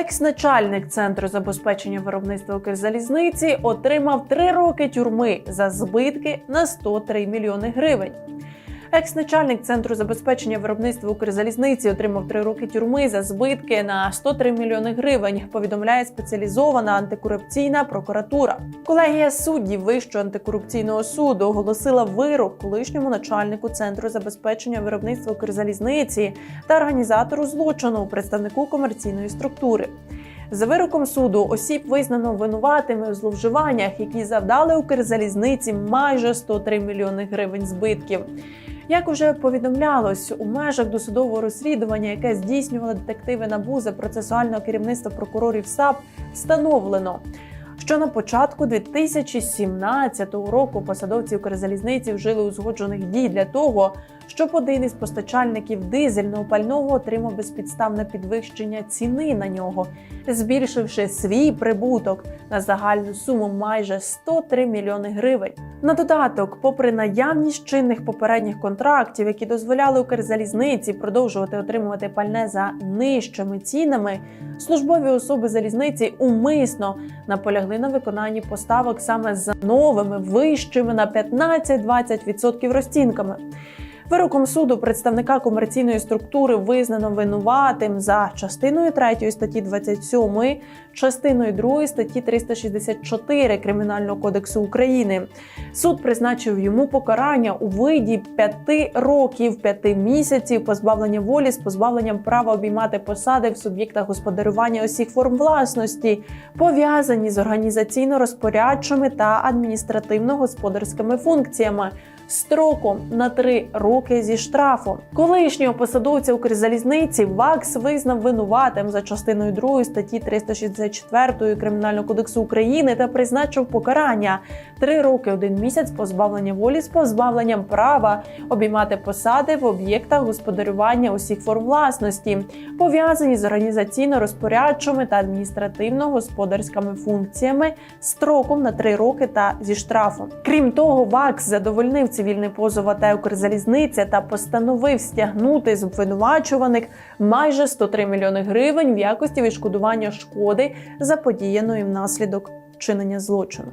Екс-начальник центру забезпечення виробництва Укрзалізниці отримав три роки тюрми за збитки на 103 мільйони гривень. Екс-начальник центру забезпечення виробництва Укрзалізниці отримав три роки тюрми за збитки на 103 мільйони гривень. Повідомляє спеціалізована антикорупційна прокуратура. Колегія суддів Вищого антикорупційного суду оголосила вирок колишньому начальнику центру забезпечення виробництва Укрзалізниці та організатору злочину представнику комерційної структури. За вироком суду осіб визнано винуватими у зловживаннях, які завдали Укрзалізниці майже 103 мільйони гривень збитків. Як уже повідомлялось, у межах досудового розслідування, яке здійснювали детективи НАБУ за процесуального керівництва прокурорів САП, встановлено, що на початку 2017 року посадовці Укрзалізниці вжили узгоджених дій для того, щоб один із постачальників дизельного пального отримав безпідставне підвищення ціни на нього, збільшивши свій прибуток на загальну суму майже 103 мільйони гривень. На додаток, попри наявність чинних попередніх контрактів, які дозволяли Укрзалізниці продовжувати отримувати пальне за нижчими цінами, службові особи залізниці умисно наполягли на виконанні поставок саме за новими вищими на 15-20% розцінками. Вироком суду представника комерційної структури визнано винуватим за частиною 3 статті 27, частиною 2 статті 364 Кримінального кодексу України. Суд призначив йому покарання у виді 5 років 5 місяців позбавлення волі з позбавленням права обіймати посади в суб'єктах господарювання усіх форм власності, пов'язані з організаційно-розпорядчими та адміністративно-господарськими функціями строком на три роки зі штрафом. Колишнього посадовця Укрзалізниці ВАКС визнав винуватим за частиною 2 статті 364 Кримінального кодексу України та призначив покарання три роки один місяць позбавлення волі з позбавленням права обіймати посади в об'єктах господарювання усіх форм власності, пов'язані з організаційно-розпорядчими та адміністративно-господарськими функціями строком на три роки та зі штрафом. Крім того, ВАКС задовольнив цивільний позов АТ Укрзалізниця та постановив стягнути з обвинувачуваних майже 103 мільйони гривень в якості відшкодування шкоди заподіяної внаслідок вчинення злочину.